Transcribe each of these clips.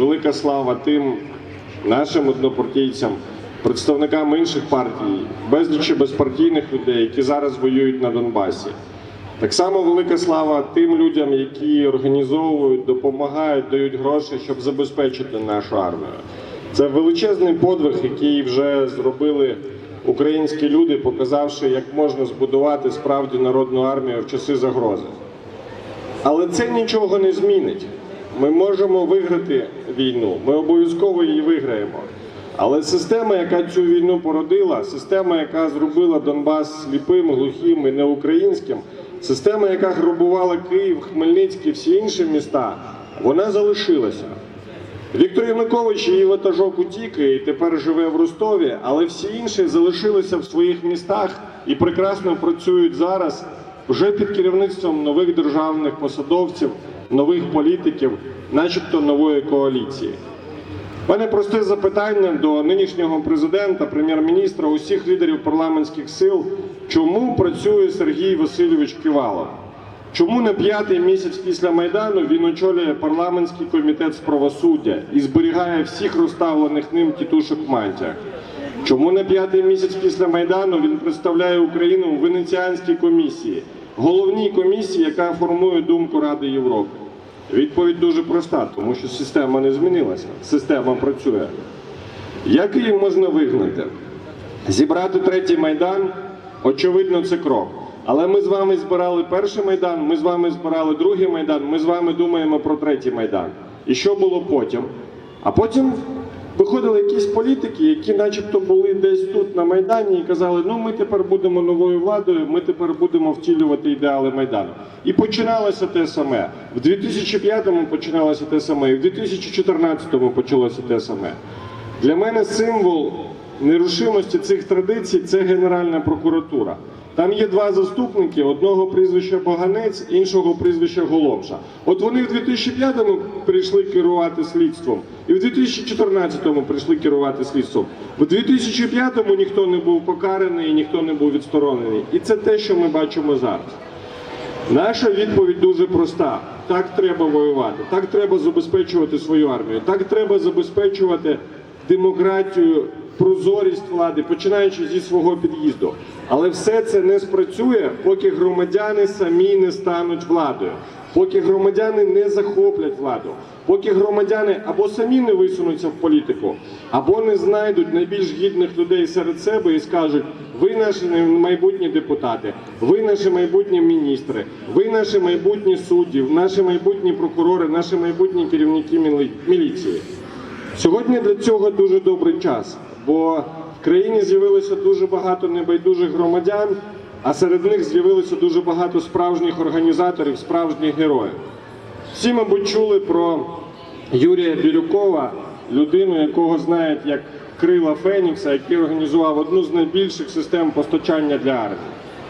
велика слава тим нашим однопартійцям, представникам інших партій, безлічі безпартійних людей, які зараз воюють на Донбасі. Так само велика слава тим людям, які організовують, допомагають, дають гроші, щоб забезпечити нашу армію. Це величезний подвиг, який вже зробили українські люди, показавши, як можна збудувати справді народну армію в часи загрози. Але це нічого не змінить. Ми можемо виграти війну, ми обов'язково її виграємо. Але система, яка цю війну породила, система, яка зробила Донбас сліпим, глухим і неукраїнським, система, яка грабувала Київ, Хмельницький, всі інші міста, вона залишилася. Віктор Янукович її ватажок утік і тепер живе в Ростові, але всі інші залишилися в своїх містах і прекрасно працюють зараз вже під керівництвом нових державних посадовців, нових політиків, начебто нової коаліції. У мене просте запитання до нинішнього президента, прем'єр-міністра, усіх лідерів парламентських сил, чому працює Сергій Васильович Ківалов? Чому на п'ятий місяць після Майдану він очолює парламентський комітет з правосуддя і зберігає всіх розставлених ним тітушок в? Чому на п'ятий місяць після Майдану він представляє Україну у Венеціанській комісії, головній комісії, яка формує думку Ради Європи? Відповідь дуже проста, тому що система не змінилася, система працює. Як її можна вигнати? Зібрати третій майдан, очевидно, це крок. Але ми з вами збирали перший майдан, ми з вами збирали другий майдан, ми з вами думаємо про третій майдан. І що було потім? А потім виходили якісь політики, які начебто були десь тут на Майдані і казали, ну ми тепер будемо новою владою, ми тепер будемо втілювати ідеали Майдану. І починалося те саме. В 2005-му починалося те саме, і в 2014-му почалося те саме. Для мене символ нерушимості цих традицій це Генеральна прокуратура. Там є два заступники: одного прізвища Боганець, іншого прізвища Голомша. От вони в 2005-му прийшли керувати слідством, і в 2014-му прийшли керувати слідством. В 2005-му ніхто не був покараний, ніхто не був відсторонений. І це те, що ми бачимо зараз. Наша відповідь дуже проста: так треба воювати, так треба забезпечувати свою армію, так треба забезпечувати демократію, прозорість влади, починаючи зі свого під'їзду. Але все це не спрацює, поки громадяни самі не стануть владою, поки громадяни не захоплять владу, поки громадяни або самі не висунуться в політику, або не знайдуть найбільш гідних людей серед себе і скажуть: ви наші майбутні депутати, ви наші майбутні міністри, ви наші майбутні судді, наші майбутні прокурори, наші майбутні керівники мілі- міліції. Сьогодні для цього дуже добрий час, бо в країні з'явилося дуже багато небайдужих громадян, а серед них з'явилося дуже багато справжніх організаторів, справжніх героїв. Всі, мабуть, чули про Юрія Бірюкова, людину, якого знають як крила Фенікса, який організував одну з найбільших систем постачання для армії.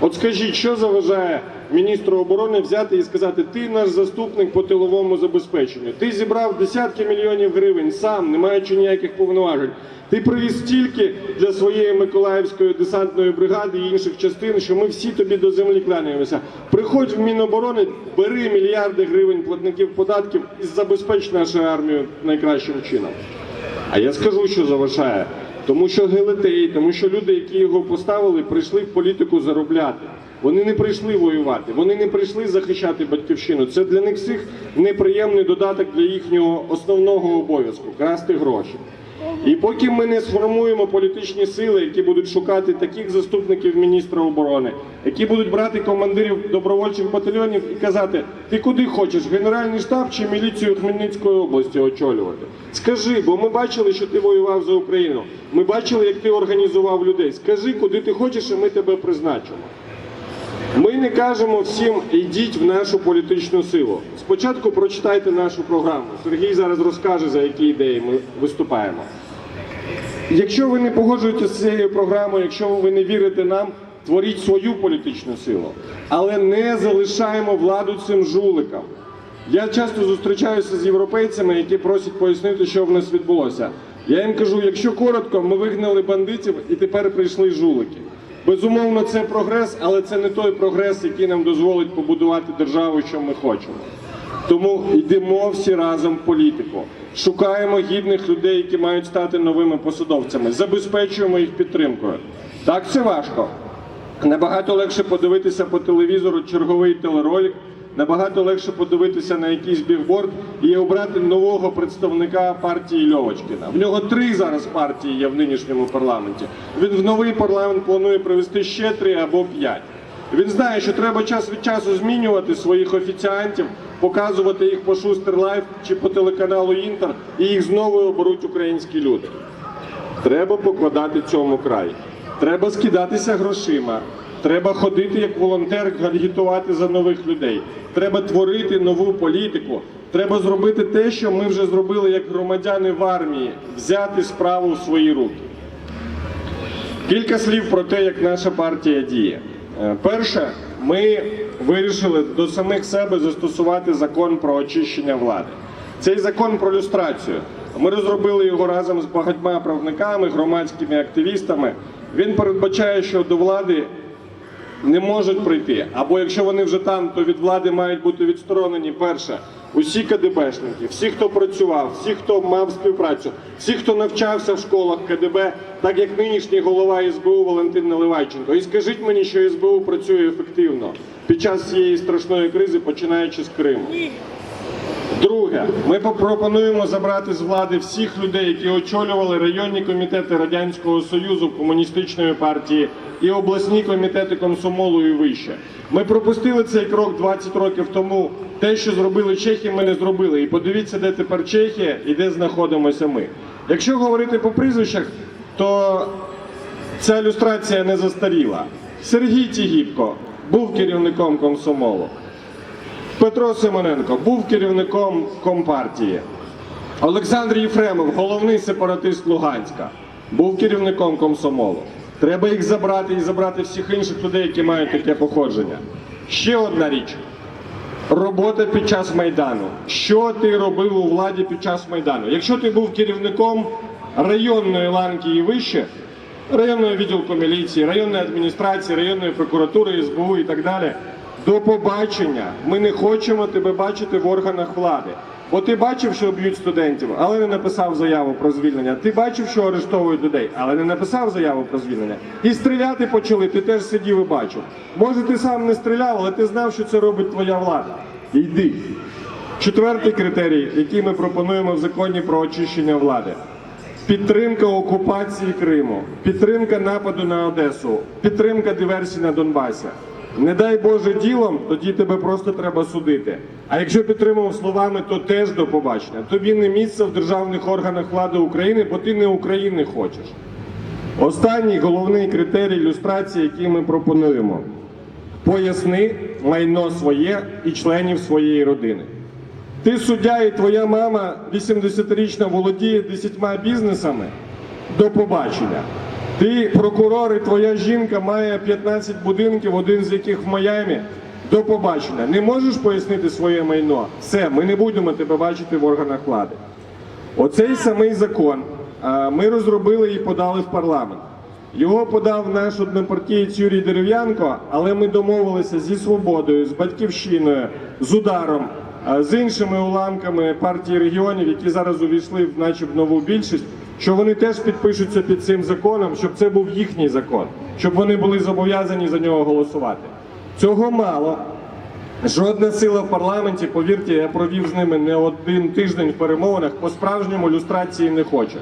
От скажіть, що заважає міністру оборони взяти і сказати, ти наш заступник по тиловому забезпеченню, ти зібрав десятки мільйонів гривень сам, не маючи ніяких повноважень. Ти привіз стільки для своєї Миколаївської десантної бригади і інших частин, що ми всі тобі до землі кланяємося. Приходь в Міноборони, бери мільярди гривень платників податків і забезпеч нашу армію найкращим чином. А я скажу, що заважає. Тому що Гелетей, тому що люди, які його поставили, прийшли в політику заробляти. Вони не прийшли воювати, вони не прийшли захищати батьківщину. Це для них всіх неприємний додаток для їхнього основного обов'язку красти гроші. І поки ми не сформуємо політичні сили, які будуть шукати таких заступників міністра оборони, які будуть брати командирів добровольчих батальйонів і казати, ти куди хочеш, Генеральний штаб чи міліцію Хмельницької області очолювати? Скажи, бо ми бачили, що ти воював за Україну. Ми бачили, як ти організував людей. Скажи, куди ти хочеш, і ми тебе призначимо. Ми не кажемо всім йдіть в нашу політичну силу. Спочатку прочитайте нашу програму. Сергій зараз розкаже, за які ідеї ми виступаємо. Якщо ви не погоджуєтеся з цією програмою, якщо ви не вірите нам, творіть свою політичну силу, але не залишаємо владу цим жуликам. Я часто зустрічаюся з європейцями, які просять пояснити, що в нас відбулося. Я їм кажу, якщо коротко, ми вигнали бандитів і тепер прийшли жулики. Безумовно, це прогрес, але це не той прогрес, який нам дозволить побудувати державу, що ми хочемо. Тому йдемо всі разом в політику. Шукаємо гідних людей, які мають стати новими посадовцями, забезпечуємо їх підтримкою. Так це важко. Набагато легше подивитися по телевізору черговий телеролик, набагато легше подивитися на якийсь бігборд і обрати нового представника партії Льовочкіна. В нього три зараз партії є в нинішньому парламенті. Він в новий парламент планує привести ще три або п'ять. Він знає, що треба час від часу змінювати своїх офіціантів, показувати їх по Шустер Лайф чи по телеканалу Інтер, і їх знову оберуть українські люди. Треба покладати цьому край. Треба скидатися грошима. Треба ходити як волонтер, агітувати за нових людей. Треба творити нову політику. Треба зробити те, що ми вже зробили як громадяни в армії, взяти справу в свої руки. Кілька слів про те, як наша партія діє. Е, Перше, ми вирішили до самих себе застосувати закон про очищення влади. Цей закон про люстрацію. Ми розробили його разом з багатьма правниками, громадськими активістами. Він передбачає, що до влади не можуть прийти. Або якщо вони вже там, то від влади мають бути відсторонені перше. Усі КДБшники, всі, хто працював, всі, хто мав співпрацю, всі, хто навчався в школах КДБ, так як нинішній голова СБУ Валентин Наливайченко. І скажіть мені, що СБУ працює ефективно під час цієї страшної кризи, починаючи з Криму. Друге, ми пропонуємо забрати з влади всіх людей, які очолювали районні комітети Радянського Союзу, комуністичної партії і обласні комітети комсомолу і вище. Ми пропустили цей крок 20 років тому. Те, що зробили чехи, ми не зробили. І подивіться, де тепер Чехія і де знаходимося ми. Якщо говорити по прізвищах, то ця ілюстрація не застаріла. Сергій Тігіпко був керівником комсомолу. Петро Симоненко був керівником компартії. Олександр Єфремов, головний сепаратист Луганська, був керівником комсомолу. Треба їх забрати і забрати всіх інших людей, які мають таке походження. Ще одна річ. Робота під час Майдану. Що ти робив у владі під час Майдану? Якщо ти був керівником районної ланки і вище, районного відділку міліції, районної адміністрації, районної прокуратури, СБУ і так далі, до побачення. Ми не хочемо тебе бачити в органах влади. Бо ти бачив, що б'ють студентів, але не написав заяву про звільнення. Ти бачив, що арештовують людей, але не написав заяву про звільнення. І стріляти почали, ти теж сидів і бачив. Може, ти сам не стріляв, але ти знав, що це робить твоя влада. Йди. Четвертий критерій, який ми пропонуємо в законі про очищення влади. Підтримка окупації Криму, підтримка нападу на Одесу, підтримка диверсій на Донбасі. Не дай Боже ділом, тоді тебе просто треба судити. А якщо підтримував словами, то теж до побачення. Тобі не місце в державних органах влади України, бо ти не України хочеш. Останній головний критерій ілюстрації, який ми пропонуємо: поясни майно своє і членів своєї родини. Ти суддя і твоя мама 80-річна володіє 10 бізнесами до побачення. Ти прокурор і твоя жінка має 15 будинків, один з яких в Майамі. До побачення. Не можеш пояснити своє майно? Все, ми не будемо тебе бачити в органах влади. Оцей самий закон ми розробили і подали в парламент. Його подав наш однопартієць Юрій Дерев'янко, але ми домовилися зі свободою, з батьківщиною, з ударом, з іншими уламками партії регіонів, які зараз увійшли в наче в нову більшість, що вони теж підпишуться під цим законом, щоб це був їхній закон, щоб вони були зобов'язані за нього голосувати. Цього мало. Жодна сила в парламенті, повірте, я провів з ними не один тиждень в перемовинах, по справжньому люстрації не хоче.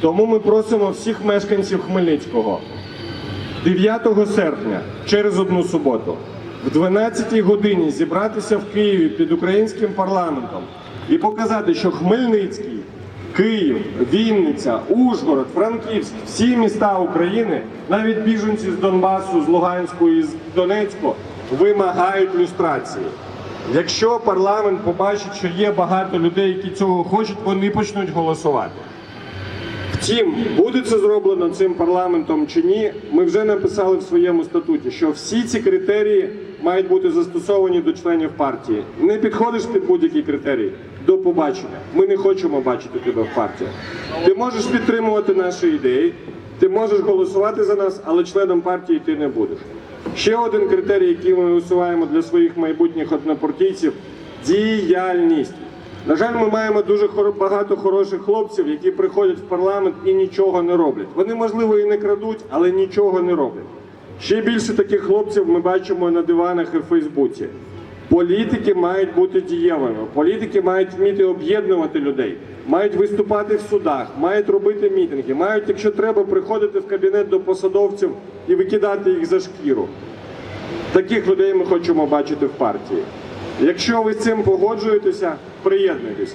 Тому ми просимо всіх мешканців Хмельницького 9 серпня, через одну суботу, в 12 годині зібратися в Києві під українським парламентом і показати, що Хмельницький, Київ, Вінниця, Ужгород, Франківськ, всі міста України, навіть біженці з Донбасу, з Луганську і з Донецьку, вимагають люстрації. Якщо парламент побачить, що є багато людей, які цього хочуть, вони почнуть голосувати. Втім, буде це зроблено цим парламентом чи ні, ми вже написали в своєму статуті, що всі ці критерії мають бути застосовані до членів партії. Не підходиш під будь-які критерії. До побачення. Ми не хочемо бачити тебе в партії. Ти можеш підтримувати наші ідеї, ти можеш голосувати за нас, але членом партії ти не будеш. Ще один критерій, який ми усуваємо для своїх майбутніх однопартійців, Діяльність. На жаль, ми маємо дуже багато хороших хлопців, які приходять в парламент і нічого не роблять. Вони, можливо, і не крадуть, але нічого не роблять. Ще більше таких хлопців ми бачимо на диванах і в Фейсбуці. Політики мають бути дієвими. Політики мають вміти об'єднувати людей, мають виступати в судах, мають робити мітинги, мають, якщо треба, приходити в кабінет до посадовців і викидати їх за шкіру. Таких людей ми хочемо бачити в партії. Якщо ви з цим погоджуєтеся, приєднуйтесь.